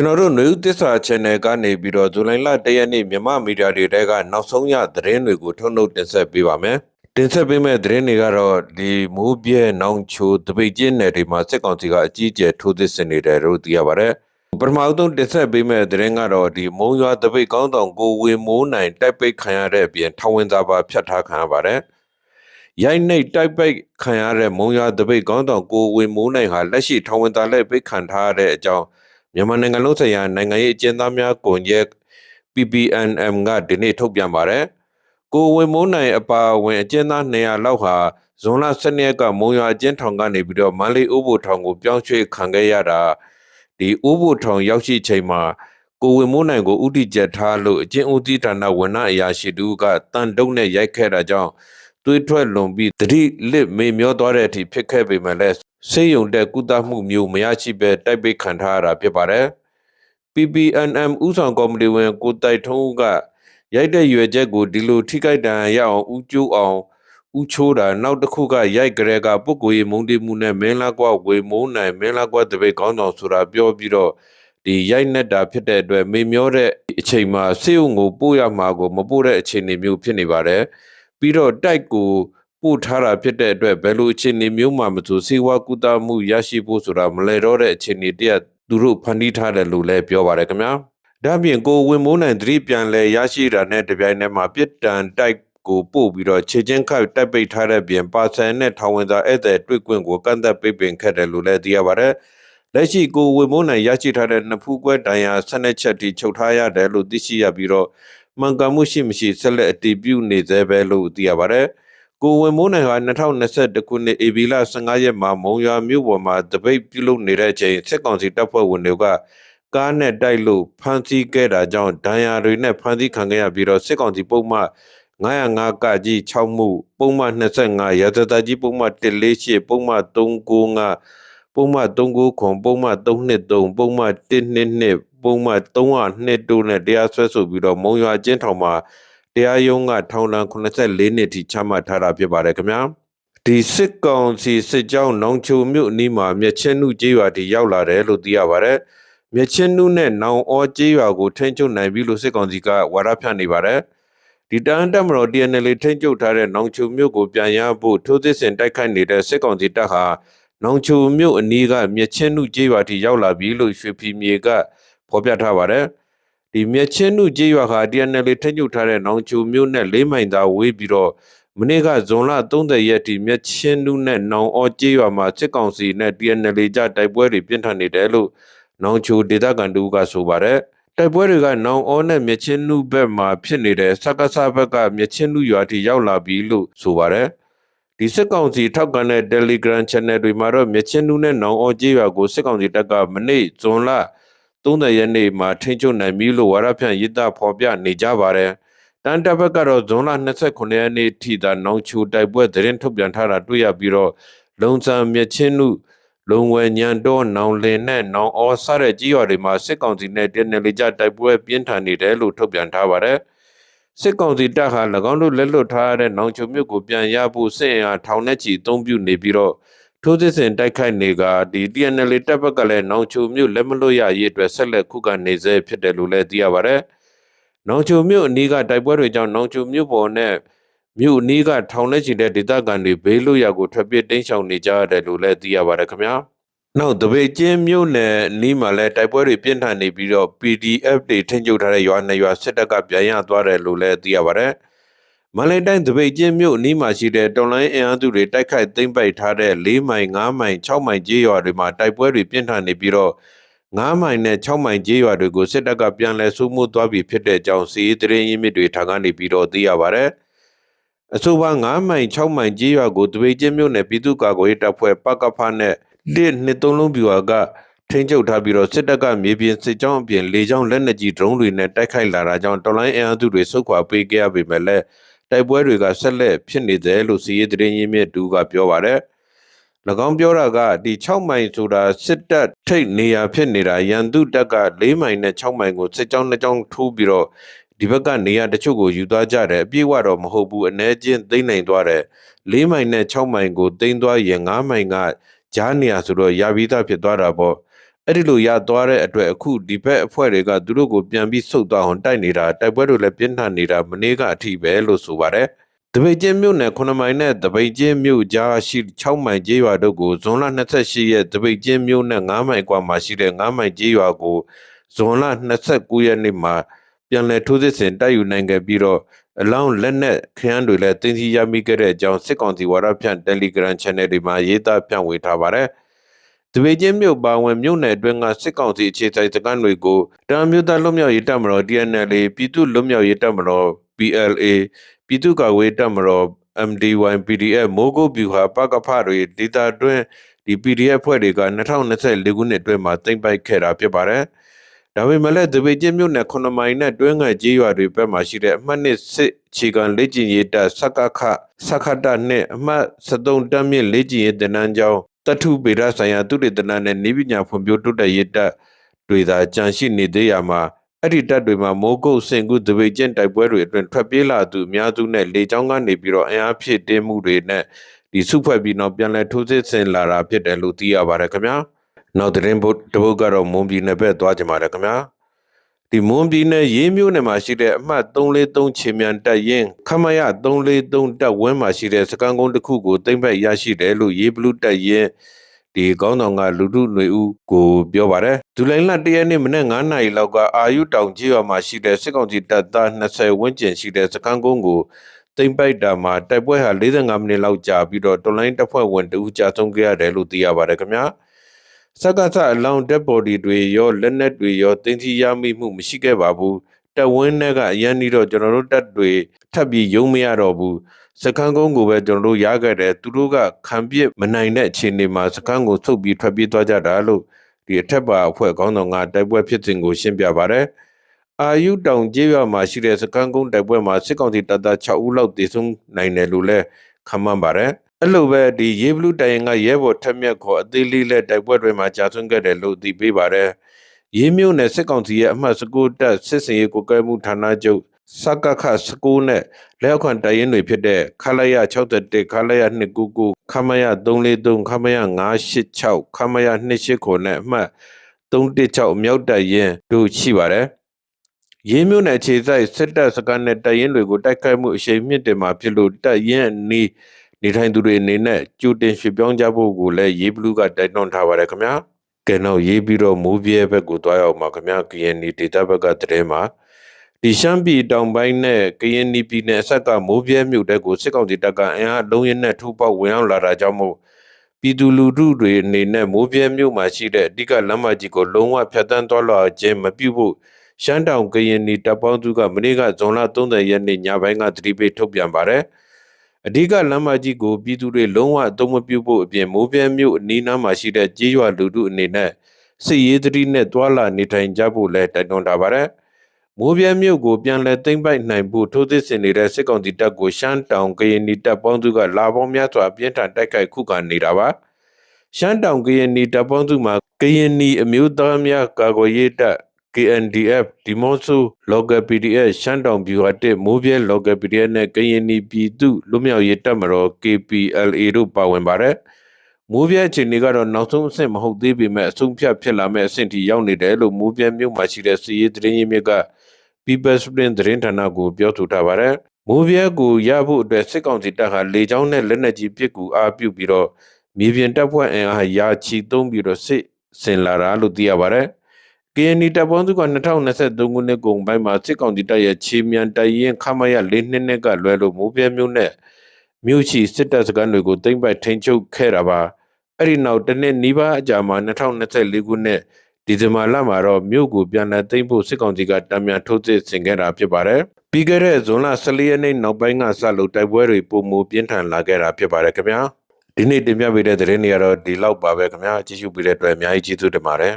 ကျွန်တော်တို့ຫນွေဦးသစ္စာ channel ကနေပြီးတော့ဇူလိုင်လ၁ရက်နေ့မြမမီဒီယာတွေတဲကနောက်ဆုံးရသတင်းတွေကိုထုတ်နှုတ်တင်ဆက်ပေးပါမယ်။တင်ဆက်ပေးမဲ့သတင်းတွေကတော့ဒီမိုးပြဲနောင်ချိုတပိတ်ကျင်းနယ်တွေမှာစစ်ကောင်စီကအကြီးအကျယ်ထိုးသစ်ဆင်နေတယ်လို့သိရပါတယ်။ပထမဆုံးတင်ဆက်ပေးမဲ့သတင်းကတော့ဒီမုံရွာတပိတ်ကောင်းဆောင်ကိုဝေမိုးနိုင်တိုက်ပိတ်ခံရတဲ့အပြင်ထဝင်သားပါဖျက်ထားခံရပါတယ်။ရိုက်နှိပ်တိုက်ပိတ်ခံရတဲ့မုံရွာတပိတ်ကောင်းတောင်ကိုဝေမိုးနိုင်ဟာလက်ရှိထောင်ဝင်သားလက်ပိတ်ခံထားရတဲ့အကြောင်း မြန်မာနိုင်ငံလုံးဆိုင်ရာနိုင်ငံရေးအကျဉ်းသားများကွန်ရက် PPNM ကဒီနေ့ထုတ်ပြန်ပါတယ်။ကိုဝေမိုးနိုင်အပါအဝင်အကျဉ်းသား200လောက်ဟာဇွန်လ12ရက်ကမုံရွာအကျဉ်းထောင်ကနေပြီးတော့မန္တလေးဥပိုလ်ထောင်ကိုပြောင်းရွှေ့ခံခဲ့ရတာဒီဥပိုလ်ထောင်ရောက်ရှိချိန်မှာကိုဝေမိုးနိုင်ကိုဥတီချက်ထားလို့အကျဉ်းဦးစီးဌာနဝန်ထမ်းအရာရှိတူကတန်တုံးနဲ့ရိုက်ခဲ့တာကြောင့် သွေးထွက်လွန်ပြီးတတိလစ်မေမျောသွားတဲ့အထိဖြစ်ခဲ့ပေမဲ့လည်းဆေးရုံတက်ကုသမှုမျိုးမရရှိပဲတိုက်ပိတ်ခံထားရတာဖြစ်ပါတယ်။ PPNM ဥဆောင်ကော်မတီဝင်ကိုတိုက်ထုံးဦးကရိုက်တဲ့ရွယ်ချက်ကိုဒီလိုထိခိုက်တန်ရအောင်ဥကျိုးအောင်ဥချိုးတာနောက်တစ်ခုကရိုက်ကြဲကပုဂ္ဂိုလ်ရေးမုန်းတိမှုနဲ့မင်းလာကွာဝေမုန်းနိုင်မင်းလာကွာတပိတ်ကောင်းဆောင်ဆိုတာပြောပြီးတော့ဒီရိုက်နေတာဖြစ်တဲ့အတွက်မေမျောတဲ့အချိန်မှာဆေးရုံကိုပို့ရမှာကိုမပို့တဲ့အခြေအနေမျိုးဖြစ်နေပါတယ်။ ပြီးတော့တိုက်ကိုပို့ထားတာဖြစ်တဲ့အတွက်ဘယ်လိုအခြေအနေမျိုးမှမဆိုစေဝါကူတာမှုရရှိဖို့ဆိုတာမလဲတော့တဲ့အခြေအနေတည်းသူတို့ဖန်တီးထားတယ်လို့လည်းပြောပါတယ်ခင်ဗျာဒါ့ပြင်ကိုဝင်မိုးနိုင်သတိပြန်လဲရရှိတာနဲ့တပြိုင်တည်းမှာပြစ်ဒဏ်တိုက်ကိုပို့ပြီးတော့ခြေချင်းခတ်တက်ပိတ်ထားတဲ့ပြင်ပါဆန်နဲ့ထောင်ဝင်သားဧည့်သည်တွေ့ခွင့်ကိုကန့်သက်ပိတ်ပင်ခဲ့တယ်လို့လည်းသိရပါတယ်လက်ရှိကိုဝင်မိုးနိုင်ရရှိထားတဲ့နှစ်ဖူးကွဲတန်ရာ၁၂ချက်တိချုပ်ထားရတယ်လို့သိရှိရပြီးတော့ မှန်ကန်မှုရှိမရှိဆက်လက်အတည်ပြုနေသေးပဲလို့သိရပါတယ်။ကိုဝင်မိုးနိုင်ဟာ2021ခုနှစ်ဧပြီလ15ရက်မှာမုံရွာမြို့ပေါ်မှာတပိတ်ပြုလုပ်နေတဲ့အချိန်စစ်ကောင်စီတပ်ဖွဲ့ဝင်တွေကကားနဲ့တိုက်လို့ဖမ်းဆီးခဲ့တာကြောင့်ဒဏ်ရာတွေနဲ့ဖမ်းဆီးခံခဲ့ရပြီးတော့စစ်ကောင်စီပုံမှန်905ကကြီး6မှုပုံမှန်25ရာဇသကြီးပုံမှန်148ပုံမှန်395ပုံမှန်39ခွန်ပုံမှန်323ပုံမှန်122 ပုံမှန်302တို့နဲ့တရားစွဲဆိုပြီးတော့မုံရွာကျင်းထောင်မှာတရားရုံးကထောင်ဒဏ်84နှစ်ထိချမှတ်ထားတာဖြစ်ပါတယ်ခင်ဗျာဒီစစ်ကောင်စီစစ်ကြောင်းနောင်ချိုမြို့အနီးမှာမြက်ချင်းနုကျေးရွာတီရောက်လာတယ်လို့သိရပါတယ်မြက်ချင်းနုနဲ့နောင်အောကျေးရွာကိုထိန်းချုပ်နိုင်ပြီလို့စစ်ကောင်စီကဝါဒဖြန့်နေပါတယ်ဒီတန်တက်မတော် TNL ထိန်းချုပ်ထားတဲ့နောင်ချိုမြို့ကိုပြန်ရဖို့ထိုးစစ်ဆင်တိုက်ခိုက်နေတဲ့စစ်ကောင်စီတပ်ဟာနောင်ချိုမြို့အနီးကမြက်ချင်းနုကျေးရွာတီရောက်လာပြီလို့ရွှေဖီမြေက ဖော်ပြထားပါတယ်ဒီမြက်ချင်းနုကျေးရွာဟာ TNL ထိန်းချုပ်ထားတဲ့နောင်ချိုမြို့နဲ့၄မိုင်သာဝေးပြီးတော့မနေ့ကဇွန်လ30ရက်ထိမြက်ချင်းနုနဲ့နောင်အောကျေးရွာမှာစစ်ကောင်စီနဲ့ TNL ကြတိုက်ပွဲတွေပြင်းထန်နေတယ်လို့နောင်ချိုဒေသခံတူကဆိုပါတယ်တိုက်ပွဲတွေကနောင်အောနဲ့မြချင်းနုဘက်မှာဖြစ်နေတဲ့စက္ကစဘက်ကမြချင်းနုရွာထိရောက်လာပြီလို့ဆိုပါတယ်ဒီစစ်ကောင်စီထောက်ကန်တဲ့ Telegram Channel တွေမှာတော့မြချင်းနုနဲ့နောင်အောကျေးရွာကိုစစ်ကောင်စီတပ်ကမနေ့ဇွန်လ 30ရက်နေ့မှာထိန်းချုပ်နိုင်ပြီလို့ဝါရဖြန့်ရေးသားဖော်ပြနေကြပါတယ်တန်တပ်ဘက်ကတော့ဇွန်လ29ရက်နေ့ထိသာနောင်ချိုတိုက်ပွဲသတင်းထုတ်ပြန်ထားတာတွေ့ရပြီးတော့လုံဆန်မြချင်းနုလုံဝဲညံတော့နောင်လင်နဲ့နောင်အောစတဲ့ကြီးရွာတွေမှာစစ်ကောင်စီနဲ့တင်းနယ်လေးကြတိုက်ပွဲပြင်းထန်နေတယ်လို့ထုတ်ပြန်ထားပါတယ်စစ်ကောင်စီတပ်ဟာ၎င်းတို့လက်လွတ်ထားတဲ့နောင်ချုံမြို့ကိုပြန်ရဖို့စစ်အင်အားထောင်နဲ့ချီအုံပြုနေပြီးတော့ ထိုးစစ်ဆင်တိုက်ခိုက်နေကဒီ TNL တပ်ဘက်ကလည်းနောင်ချုံမြို့လက်မလွတ်ရရေးအတွက်ဆက်လက်ခုခံနေစေဖြစ်တယ်လို့လည်းသိရပါတယ်။နောင်ချုံမြို့အနီးကတိုက်ပွဲတွေကြောင့်နောင်ချုံမြို့ပေါ်နဲ့မြို့အနီးကထောင်နဲ့ချီတဲ့ဒေသခံတွေဘေးလွတ်ရာကိုထွက်ပြေးတိမ်းရှောင်နေကြရတယ်လို့လည်းသိရပါတယ်ခင်ဗျာ။နောက်တပေကျင်းမြို့နယ်နီးမှာလည်းတိုက်ပွဲတွေပြင်းထန်နေပြီးတော့ PDF တွေထိန်းချုပ်ထားတဲ့ရွာနှစ်ရွာစစ်တပ်ကပြန်ရသွားတယ်လို့လည်းသိရပါတယ်။ မန္တလေးတိုင်းတပိတ်ကျင်းမြို့အနီးမှာရှိတဲ့တော်လိုင်းအင်အားစုတွေတိုက်ခိုက်သိမ်းပိုက်ထားတဲ့၄မိုင်၅မိုင်၆မိုင်ကျေးရွာတွေမှာတိုက်ပွဲတွေပြင်းထန်နေပြီးတော့9မိုင်နဲ့6မိုင်ကျေးရွာတွေကိုစစ်တပ်ကပြန်လည်စိုးမိုးသွားပြီဖြစ်တဲ့အကြောင်းစီးတရင်ရင်းမြစ်တွေထားကနေပြီးတော့သိရပါတယ်။အဆိုပါ9မိုင်6မိုင်ကျေးရွာကိုတပိတ်ကျင်းမြို့နယ်ပြည်သူ့ကာကွယ်ရေးတပ်ဖွဲ့ပကဖနဲ့လက်နှစ်သုံးလုံးပြူဟာကထိန်းချုပ်ထားပြီးတော့စစ်တပ်ကမြေပြင်စစ်ကြောင်းအပြင်လေကြောင်းလက်နက်ကြီးဒရုန်းတွေနဲ့တိုက်ခိုက်လာတာကြောင့်တော်လိုင်းအင်အားစုတွေဆုတ်ခွာပေးခဲ့ရပေမဲ့လည်း တိုက်ပွဲတွေကဆက်လက်ဖြစ်နေတယ်လို့စီးရီးသတင်းရင်းမြစ်တူကပြောပါတယ်။၎င်းပြောတာကဒီ6မိုင်ဆိုတာစစ်တပ်ထိတ်နေရာဖြစ်နေတာရန်သူတပ်က4မိုင်နဲ့6မိုင်ကိုစစ်ကြောင်းနှစ်ကြောင်းထိုးပြီးတော့ဒီဘက်ကနေရာတချို့ကိုယူသွားကြတယ်အပြည့်ဝတော့မဟုတ်ဘူးအ ਨੇ ချင်းသိမ့်နိုင်သွားတယ်၄မိုင်နဲ့6မိုင်ကိုသိမ့်သွားရင်9မိုင်ကဂျားနေရဆိုတော့ရပြီးသားဖြစ်သွားတာပေါ့ အဲ့ဒီလိုရသွားတဲ့အတွက်အခုဒီဘက်အဖွဲ့တွေကသူတို့ကိုပြန်ပြီးဆုတ်သွားအောင်တိုက်နေတာတိုက်ပွဲတွေလည်းပြင်းထန်နေတာမနေ့ကအထိပဲလို့ဆိုပါတယ်တပိတ်ချင်းမြို့နယ်9မိုင်နဲ့တပိတ်ချင်းမြို့ကြားရှိ6မိုင်ကျေးရွာတို့ကိုဇွန်လ28ရက်တပိတ်ချင်းမြို့နဲ့9မိုင်ကွာမှာရှိတဲ့9မိုင်ကျေးရွာကိုဇွန်လ29ရက်နေ့မှာပြန်လည်ထိုးစစ်ဆင်တိုက်ယူနိုင်ခဲ့ပြီးတော့အလောင်းလက်နက်ခရမ်းတွေလည်းတင်စီရမိခဲ့တဲ့အကြောင်းစစ်ကောင်စီဝါဒဖြန့် Telegram Channel တွေမှာရေးသားဖြန့်ဝေထားပါတယ်။ တပေချင်းမြို့ပါဝင်မြို့နယ်အတွင်းကစစ်ကောင်စီအခြေစိုက်စခန်းတွေကိုတအမျိုးသားလွတ်မြောက်ရေးတပ်မတော် DNL ပြည်သူ့လွတ်မြောက်ရေးတပ်မတော် PLA ပြည်သူ့ကာကွယ်ရေးတပ်မတော် MDY PDF မိုးကုတ်ဗျူဟာပကဖတွေဒေတာတွင်းဒီ PDF ဖွဲ့တွေက2024ခုနှစ်အတွင်းမှာတင်ပိုက်ခဲ့တာဖြစ်ပါတယ်။ဒါပေမဲ့လည်းတပေကျင်းမြို့နယ်9မိုင်နဲ့တွင်းငယ်ကြီးရွာတွေဘက်မှာရှိတဲ့အမှတ်နှစ်စစ်ခြေခံလက်ကျင်ရေးတပ်စကခစခတနဲ့အမှတ်73တမ်းမြင့်လက်ကျင်ရေးတနန်းကျောင်း တထုပေရဆိုင်ရာသူတေသနာနဲ့နေပညာဖွံ့ဖြိုးတိုးတက်ရေးတပ်တွေသာကြန့်ရှိနေသေးရမှာအဲ့ဒီတပ်တွေမှာမိုးကုတ်စင်ကူတပိတ်ကျင်းတိုက်ပွဲတွေအတွင်းထွက်ပြေးလာသူအများစုနဲ့လေကြောင်းကနေပြီးတော့အင်အားဖြည့်တင်းမှုတွေနဲ့ဒီစုဖွဲ့ပြီးတော့ပြန်လည်ထိုးစစ်ဆင်လာတာဖြစ်တယ်လို့သိရပါတယ်ခင်ဗျာ။နောက်သတင်းဘုတ်တပုတ်ကတော့မွန်ပြည်နယ်ဘက်သွားကြမှာတယ်ခင်ဗျာ ဒီမွန်ပြည်နယ်ရေးမြို့နယ်မှာရှိတဲ့အမှတ်343ခြေမြန်တပ်ရင်းခမရ343တပ်ဝင်းမှာရှိတဲ့စကန်ကုန်းတစ်ခုကိုတိမ့်ဘက်ရရှိတယ်လို့ရေးဘလူးတပ်ရင်းဒီကောင်းဆောင်ကလူထုຫນွေဦးကိုပြောပါတယ်ဒူလိုင်လတရက်နေ့မနေ့9နာရီလောက်ကအာယုတောင်ကြီးရွာမှာရှိတဲ့စစ်ကောင်စီတပ်သား20ဝန်းကျင်ရှိတဲ့စကန်ကုန်းကိုတိမ့်ပိုက်တာမှာတိုက်ပွဲဟာ45မိနစ်လောက်ကြာပြီးတော့တွန်လိုင်းတပ်ဖွဲ့ဝင်တဦးကြာဆုံးခဲ့ရတယ်လို့သိရပါတယ်ခင်ဗျာ။ စက္ကစအလောင်းတက်ဘော်ဒီတွေရောလက်နက်တွေရောတင်စီရမိမှုမရှိခဲ့ပါဘူးတက်ဝင်းနဲ့ကအရန်ဒီတော့ကျွန်တော်တို့တက်တွေထပ်ပြီးယုံမရတော့ဘူးစကန်းကုန်းကိုပဲကျွန်တော်တို့ရခဲ့တယ်သူတို့ကခံပြစ်မနိုင်တဲ့အခြေအနေမှာစကန်းကိုဆုတ်ပြီးထွက်ပြေးသွားကြတာလို့ဒီအထက်ပါအဖွဲ့ခေါင်းဆောင်ကတိုက်ပွဲဖြစ်စဉ်ကိုရှင်းပြပါတယ်အာယုတောင်ကျေးရွာမှာရှိတဲ့စကန်းကုန်းတိုက်ပွဲမှာစစ်ကောင်စီတပ်သား6ဦးလောက်တည်ဆုံနိုင်တယ်လို့လည်းခန့်မှန်းပါတယ် အဲ့လိုပဲဒီရေဘလူးတိုင်ကရဲဘော်ထက်မြက်ခေါ်အသေးလေးလက်တိုက်ပွဲတွေမှာကြာဆွန့်ခဲ့တယ်လို့သိပေးပါတယ်။ရေးမြို့နယ်စစ်ကောင်စီရဲ့အမှတ်19တပ်စစ်စင်ရေးကိုကဲမှုဌာနချုပ်စကခ19နဲ့လက်အောက်ခံတိုင်ရင်တွေဖြစ်တဲ့ခလာရ61ခလာရ299ခမရ343ခမရ986ခမရ289နဲ့အမှတ်316မြောက်တိုင်ရင်တို့ရှိပါတယ်။ရင်းမြို့နယ်ခြေဆိုင်စစ်တပ်စကန်နဲ့တိုင်ရင်တွေကိုတိုက်ခိုက်မှုအရှိန်မြင့်တင်မှာဖြစ်လို့တိုင်ရင်နီး နေထိုင်သူတွေအနေနဲ့ကြိုတင်ရွှေ့ပြောင်းကြဖို့ကိုလည်းရေးဘလူးကတိုက်တွန်းထားပါတယ်ခင်ဗျာကဲနောက်ရေးပြီးတော့မိုးပြဲဘက်ကိုတွားရောက်မှာခင်ဗျာကရင်နီဒေတာဘက်ကတည်းမှာဒီရှမ်းပြည်တောင်ပိုင်းနဲ့ကရင်နီပြည်နယ်အဆက်ကမိုးပြဲမြို့တဲကိုစစ်ကောင်စီတပ်ကအင်အားလုံးရင်းနဲ့ထိုးပေါက်ဝင်အောင်လာတာကြောင့်မို့ပြည်သူလူထုတွေအနေနဲ့မိုးပြဲမြို့မှာရှိတဲ့အဓိကလမ်းမကြီးကိုလုံးဝဖျက်ဆီးသွားလာခြင်းမပြုဖို့ရှမ်းတောင်ကရင်နီတပ်ပေါင်းစုကမနေ့ကဇွန်လ30ရက်နေ့ညပိုင်းကတတိပိတ်ထုတ်ပြန်ပါတယ်။ အဓိကလမ်းမကြီးကိုပြည်သူတွေလုံးဝအသုံးမပြုဖို့အပြင်မိုးပြဲမြို့အနီးနားမှာရှိတဲ့ကြေးရွာလူထုအနေနဲ့စစ်ရေးသတိနဲ့တွာလာနေထိုင်ကြဖို့လည်းတိုက်တွန်းထားပါတယ်။မိုးပြဲမြို့ကိုပြန်လည်သိမ်းပိုက်နိုင်ဖို့ထိုးသစ်ဆင်နေတဲ့စစ်ကောင်စီတပ်ကိုရှမ်းတောင်ကရင်နီတပ်ပေါင်းစုကလာပေါင်းများစွာပြင်းထန်တိုက်ခိုက်ခုခံနေတာပါ။ရှမ်းတောင်ကရင်နီတပ်ပေါင်းစုမှာကရင်နီအမျိုးသားများကာကွယ်ရေးတပ် KNDF ဒီမော့ဆို Local PDF ရှမ်းတောင်ဗျူဟာတစ်မိုးပြဲ Local PDF နဲ့ကရင်နီပြည်သူလူမျိုးရေးတပ်မတော် KPLA တို့ပါဝင်ပါတယ်။မိုးပြဲအခြေအနေကတော့နောက်ဆုံးအဆင့်မဟုတ်သေးပေမဲ့အဆုံးဖြတ်ဖြစ်လာမဲ့အဆင့်ထိရောက်နေတယ်လို့မိုးပြဲမြို့မှာရှိတဲ့စီရေးသတင်းရင်းမြစ်က People's Spring သတင်းဌာနကိုပြောဆိုထားပါတယ်။မိုးပြဲကိုရဖို့အတွက်စစ်ကောင်စီတပ်ဟာလေကြောင်းနဲ့လက်နက်ကြီးပစ်ကူအားပြုပြီးတော့မြေပြင်တပ်ဖွဲ့အင်အားရာချီသုံးပြီးတော့စစ်ဆင်လာတာလို့သိရပါတယ်။ KNI တပ်ပေါင်းစုက2023ခုနှစ်ကုန်ပိုင်းမှာစစ်ကောင်စီတပ်ရဲ့ချီမြန်တပ်ရင်ခမရ၄နှစ်နှစ်ကလွဲလို့မိုးပြဲမြို့နဲ့မြို့ချီစစ်တပ်စခန်းတွေကိုတိမ့်ပိုက်ထိန်ချုပ်ခဲ့တာပါအဲ့ဒီနောက်တနှစ်နီးပါးအကြာမှာ2024ခုနှစ်ဒီဇင်ဘာလမှာတော့မြို့ကိုပြန်လည်သိမ်းဖို့စစ်ကောင်စီကတံမြန်ထုတ်စစ်ဆင်ခဲ့တာဖြစ်ပါတယ်ပြီးခဲ့တဲ့ဇွန်လ14ရက်နေ့နောက်ပိုင်းကစလို့တိုက်ပွဲတွေပုံမူပြင်းထန်လာခဲ့တာဖြစ်ပါတယ်ခင်ဗျာဒီနေ့တင်ပြပေးတဲ့သတင်းတွေကတော့ဒီလောက်ပါပဲခင်ဗျာကြည့်ရှုပေးတဲ့အတွက်အများကြီးကျေးဇူးတင်ပါတယ်